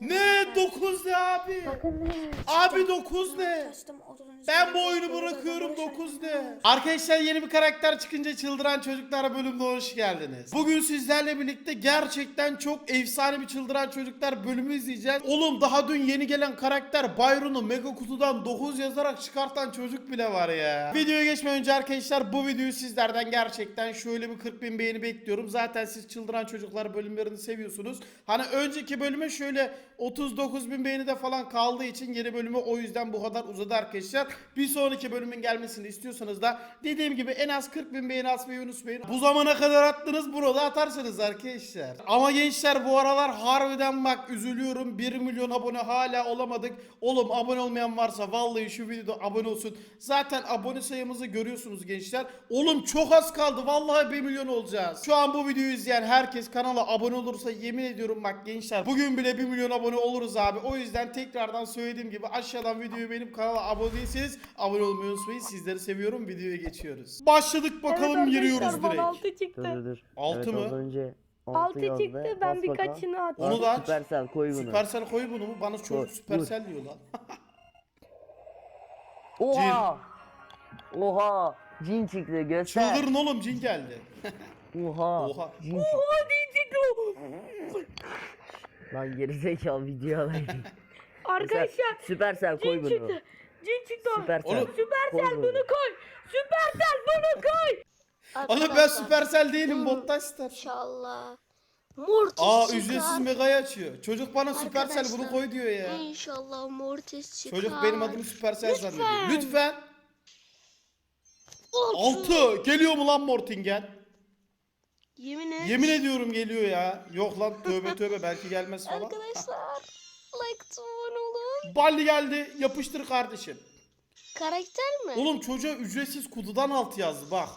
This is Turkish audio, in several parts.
Ne 9 ne abi? Abi 9 ne? Ben bu oyunu bırakıyorum 9 ne? Arkadaşlar yeni bir karakter çıkınca Çıldıran Çocuklar bölümüne hoş geldiniz. Bugün sizlerle birlikte gerçekten çok efsane bir Çıldıran Çocuklar bölümü izleyeceğiz. Oğlum daha dün yeni gelen karakter Byron'u mega kutudan 9 yazarak çıkartan çocuk bile var ya. Videoya geçmeden önce arkadaşlar bu videoyu sizlerden gerçekten şöyle bir 40 bin beğeni bekliyorum. Zaten siz Çıldıran Çocuklar bölümlerini seviyorsunuz. Hani önceki bölüme şöyle 39 bin beğeni de falan kaldığı için yeni bölümü o yüzden bu kadar uzadı arkadaşlar. Bir sonraki bölümün gelmesini istiyorsanız da dediğim gibi en az 40 bin beğeni atmayı unutmayın. Bu zamana kadar attınız burada atarsınız arkadaşlar. Ama gençler bu aralar harbiden bak üzülüyorum. 1 milyon abone hala olamadık. Oğlum abone olmayan varsa vallahi şu videoda abone olsun. Zaten abone sayımızı görüyorsunuz gençler. Oğlum çok az kaldı. Vallahi 1 milyon olacağız. Şu an bu videoyu izleyen herkes kanala abone olursa yemin ediyorum bak gençler. Bugün bile 1 milyon abone oluruz abi. O yüzden tekrardan söylediğim gibi aşağıdan videoyu benim kanala abone değilseniz abone olmayı unutmayın. Sizleri seviyorum. Videoya geçiyoruz. Başladık bakalım Evet giriyoruz direkt. altı Dur çıktı. dur dur. Altı evet, mı? Az önce Altı yazdı. çıktı ben Bas birkaçını bakalım. attım. Onu da aç. Süpersel koy bunu. Süpersel koy bunu mu? Bana Koy, çocuk süpersel diyor lan. Oha! Oha! Cin çıktı göster. Çıldırın oğlum cin geldi. Oha! Oha. Cin çıktı. Lan gerizekalı video alayım. Arkadaşlar Süpersel koy bunu. çıktı. Cin çıktı. Süpersel. Koy Süpersel bunu. bunu koy. Süpersel bunu koy. Oğlum ben süpersel değilim bottan ister. İnşallah. Mortis Aa çıkar. ücretsiz megayı açıyor. Çocuk bana süpersel bunu Arkadaşlar. koy diyor ya. İnşallah Mortis çıkar. Çocuk benim adımı süpersel Lütfen. zannediyor. Lütfen. 6 geliyor mu lan Mortingen? Yemin et. Yemin ediyorum geliyor ya. Yok lan tövbe tövbe belki gelmez falan. Arkadaşlar. like to abone olun. Balli geldi yapıştır kardeşim. Karakter mi? Oğlum çocuğa ücretsiz kutudan alt yazdı bak.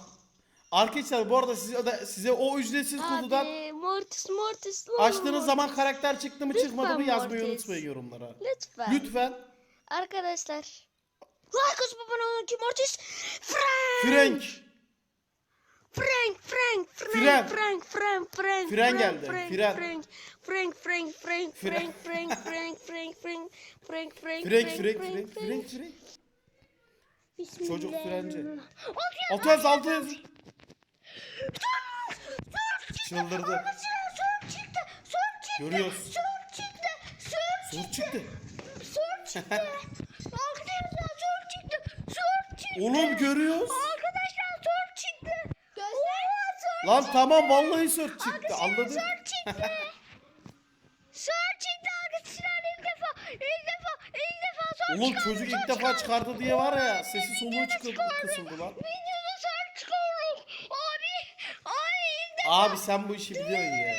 Arkadaşlar bu arada size, size o ücretsiz kutudan Abi Mortis Mortis. olur açtığınız Mortis. zaman karakter çıktı mı Lütfen çıkmadı mı yazmayı Mortis. unutmayın yorumlara. Lütfen. Lütfen. Arkadaşlar. Like abone olun ki Mortis. Frank. Frank. Frank, Frank, Fren. Frank, Frank, Frank, Frank, Fren Frank, geldi, Frank, fren. Frank, Frank, Frank, Frank. Frank, Frank, Frank, Frank, Frank, Frank, Frank, Frank Frank Frank Frank Frank. Çocuk frenci. Bismillahirrahmanirrahim. Altı yaz altı yaz. Çıldırdı. Görüyoruz. sorum çıktı, sorum çıktı. Oğlum görüyoruz. Arkadaşlar sorum çıktı. Göster. Lan tamam vallahi sur çıktı. Anladın? Sorum çıktı. Sorum çıktı arkadaşlar ilk defa, ilk defa, ilk defa sorum Oğlum çocuk ilk defa çıkardı. diye var ya sesi soluğu çıkıldı kısıldı lan. Videoda sorum çıkardık. Abi, ay ilk defa. Abi sen bu işi biliyorsun ya.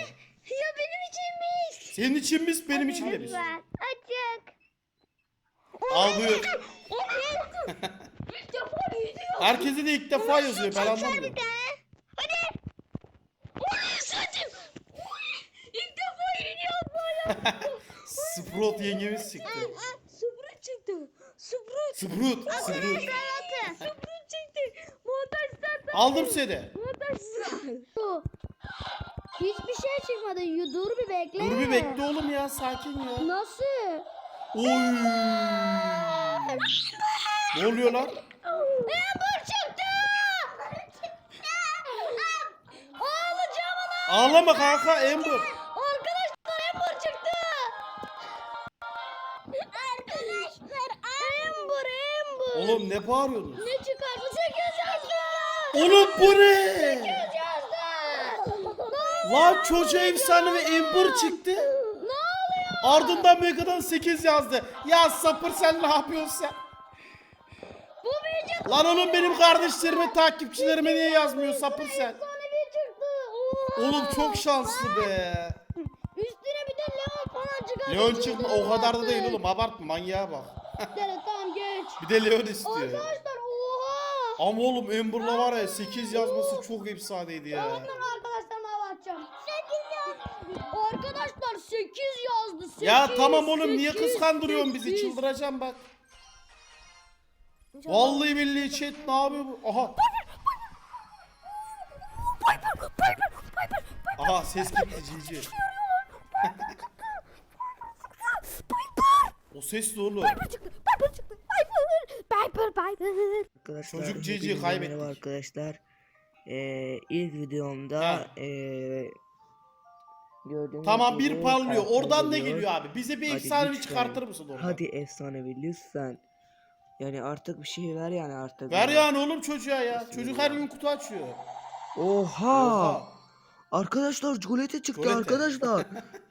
Ya benim için mis. Senin için mis benim için de mis. Açık. Al buyur. De ilk defa yazıyor ben anlamıyorum. Hadi. Oy saçım. Oy. İlk defa iniyor böyle. Sprout yengemiz çıktı. Sıfır çıktı. Sıfır. Sprout. Sprout. Sıfır çıktı. Montajlar. Aldım seni. Montajlar. Hiçbir şey çıkmadı. Yu- Dur bir bekle. Dur bir bekle oğlum ya sakin ya. Nasıl? Oy. Ne oluyor lan? Amber çıktı. Ağlayacağım ana. Ağlama kanka Amber. Oğlum ne bağırıyorsunuz? Ne çıkarsa 8 yazdı. Oğlum bu ne? 8 yazdı. Lan çocuğa efsane ve Amber çıktı. Ne oluyor? Ardından Mega'dan 8 yazdı. Ya sapır sen ne yapıyorsun sen? Bu büyücü Lan oğlum benim kardeşlerime takipçilerime niye yazmıyor sapır sen? Oğlum çok şanslı be. Üstüne bir de Leon falan çıkardı. Leon çıkma o kadar da değil oğlum abartma manyağa bak. Evet tamam geç. Bir de Leon istiyor. Arkadaşlar oha. Ama oğlum Amber'la var ya 8 yazması çok efsaneydi ya. Ondan arkadaşlarıma bakacağım. 8 yazdı. Arkadaşlar 8 yazdı. 8, Ya tamam oğlum niye 8, kıskandırıyorsun bizi 8. çıldıracağım bak. Vallahi billahi chat ne yapıyor bu? Aha. Aha ses gitti cici. O ses de oğlum. çıktı. Piper çıktı. Piper. Piper. Piper. Arkadaşlar Çocuk hepinize GG kaybettik. Merhaba arkadaşlar. Ee, ilk videomda Ha. ee, gördüğünüz Tamam gibi bir parlıyor. Oradan ne geliyor. geliyor abi? Bize bir Hadi efsanevi lütfen. çıkartır mısın oradan? Hadi efsanevi lütfen. Yani artık bir şey ver yani artık. Ver yani oğlum çocuğa ya. Çocuk her gün kutu açıyor. Oha! Oha. Arkadaşlar Julete çıktı Jolete. arkadaşlar.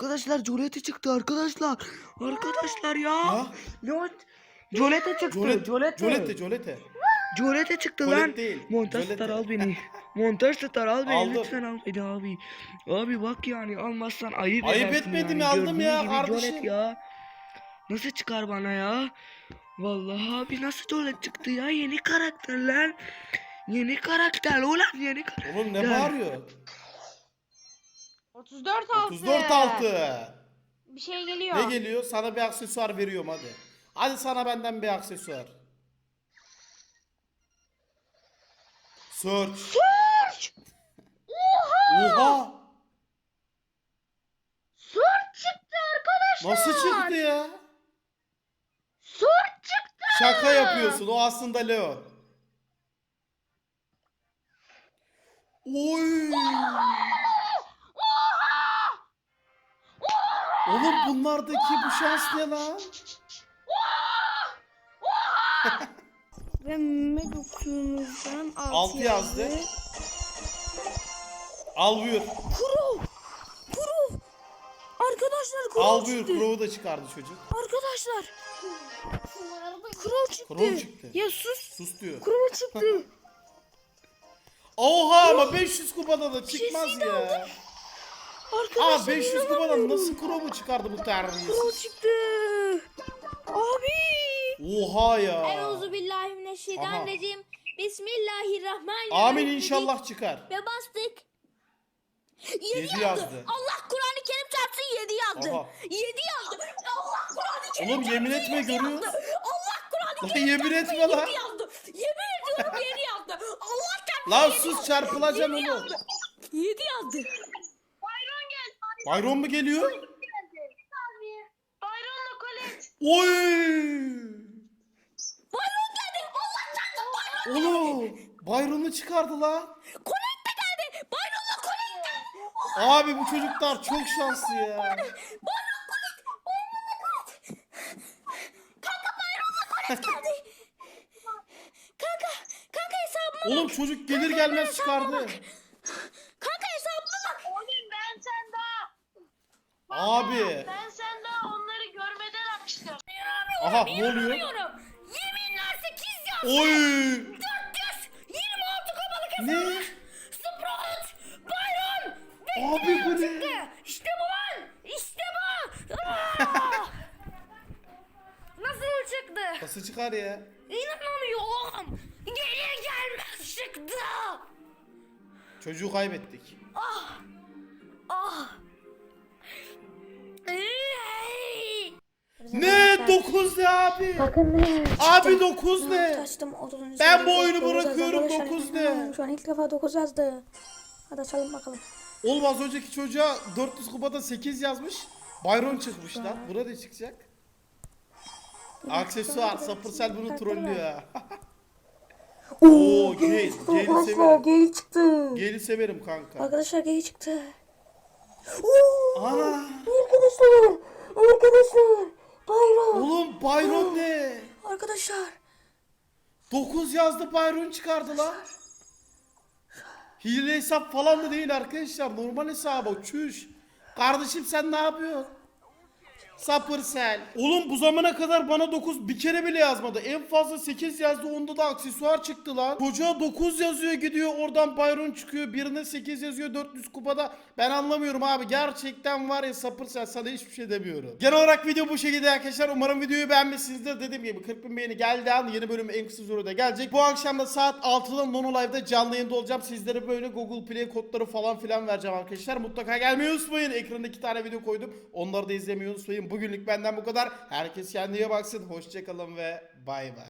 arkadaşlar Julete çıktı arkadaşlar. Arkadaşlar ya. Lot. Jolete çıktı. Jolete. Jolete. Jolete. Jolete. Jolete çıktı Jolete lan. değil. Montaj Jolete. star al beni. Montaj star al beni Aldım. lütfen al beni abi. Abi bak yani almazsan ayıp Ayıp etmedim yani. ya, aldım Gördüğün ya kardeşim. Jolet ya. Nasıl çıkar bana ya? Vallahi abi nasıl Jolet çıktı ya? Yeni karakterler. Yeni karakter ulan yeni karakter. Oğlum ne bağırıyor? 34 altı. 34 altı. Bir şey geliyor. Ne geliyor? Sana bir aksesuar veriyorum hadi. Hadi sana benden bir aksesuar. Search. Search. Oha. Search çıktı arkadaşlar. Nasıl çıktı ya? Search çıktı. Şaka yapıyorsun. O aslında Leon. Oy. Oğlum bunlardaki bu şans ne lan? Ve Medok'umuzdan 6 Altı yazdı. Al buyur. Kuro. Kuro. Arkadaşlar Kuro Al buyur. çıktı. Crow'u da çıkardı çocuk. Arkadaşlar. Kuro çıktı. Crow çıktı. Ya sus. Sus diyor. Kuro çıktı. Oha ama 500 kupada da çıkmaz ya. Arkadaşlar Aa 500 kupada inanamıyorum. nasıl Crow'u çıkardı bu Kuro terbiyesiz? çıktı. Abi. Oha ya. Euzu billahi mineşşeytanirracim. Bismillahirrahmanirrahim. Amin inşallah çıkar. Ve bastık. 7 Yedi yazdı. yazdı. Allah Kur'an-ı Kerim çarpsın 7 yazdı. Aha. 7 yazdı. Allah Kur'an-ı Kerim Oğlum yemin çarpsın etme yedi yazdı. Allah Kur'an-ı Lan Kerim yemin çarpsın etme lan. yazdı. Yemin ediyorum 7 yazdı. Allah çarpsın Lan yedi sus yazdı. çarpılacaksın Yedi oğlum. yazdı. 7 yazdı. Bayron mu geliyor? Bayronla Colette. Oy! Bayron geldi. Allah çarpsın Bayron. Oğlum Bayron'u çıkardı lan. Kolet de geldi. Bayron'la Kolet geldi. Abi bu çocuklar çok şanslı ya. Bayron Kolet. Bayron'la Kolet. Kanka Bayron'la Kolet geldi. Kanka. Kanka hesabıma Oğlum çocuk gelir gelmez çıkardı. Kanka hesabıma bak. Oğlum ben sen daha. Abi. Ben sen daha onları görmeden açtım. Aha ne oluyor? Yeminler 8 yazdı. Oy! 400. 26 kabalık hesabı. Ne? Sprout. Bayron. Abi bu ne? Çıktı. İşte bu lan. İşte bu. Nasıl çıktı? Nasıl çıkar ya? İnanamıyorum. Gelir gelmez çıktı. Çocuğu kaybettik. Ah. Ey! Ne 9 ne abi? Bakın ne? Abi 9 ne? Açtım Ben bu oyunu bırakıyorum, Arkadaşlar, dokuz ne? inanamıyorum. Şu an ilk defa 9 yazdı. Hadi açalım bakalım. Oğlum az önceki çocuğa 400 kupada 8 yazmış. Byron çıkmış lan. Buna ne çıkacak? Aksesuar. Sapırsel bunu trollüyor ya. Oo. Gale'i Arkadaşlar severim. geri çıktı. Gale'i severim kanka. Arkadaşlar geri çıktı. Oo, arkadaşlar. Arkadaşlar. Bayram. Oğlum Byron ne? Arkadaşlar. 9 yazdı Byron çıkardı lan. Hile hesap falan da değil arkadaşlar. Normal hesabı. Çüş. Kardeşim sen ne yapıyorsun? Sapırsel. Oğlum bu zamana kadar bana 9 bir kere bile yazmadı. En fazla 8 yazdı onda da aksesuar çıktı lan. Çocuğa 9 yazıyor gidiyor oradan Byron çıkıyor. Birine 8 yazıyor 400 kupada. Ben anlamıyorum abi. Gerçekten var ya sapırsel sana hiçbir şey demiyorum. Genel olarak video bu şekilde arkadaşlar. Umarım videoyu beğenmişsinizdir. Dediğim gibi 40 bin beğeni geldi an yeni bölüm en kısa sürede gelecek. Bu akşam da saat 6'da Nono Live'da canlı yayında olacağım. Sizlere böyle Google Play kodları falan filan vereceğim arkadaşlar. Mutlaka gelmeyi unutmayın. Ekranda iki tane video koydum. Onları da izlemeyi unutmayın. Bugünlük benden bu kadar. Herkes kendine baksın. Hoşçakalın ve bay bay.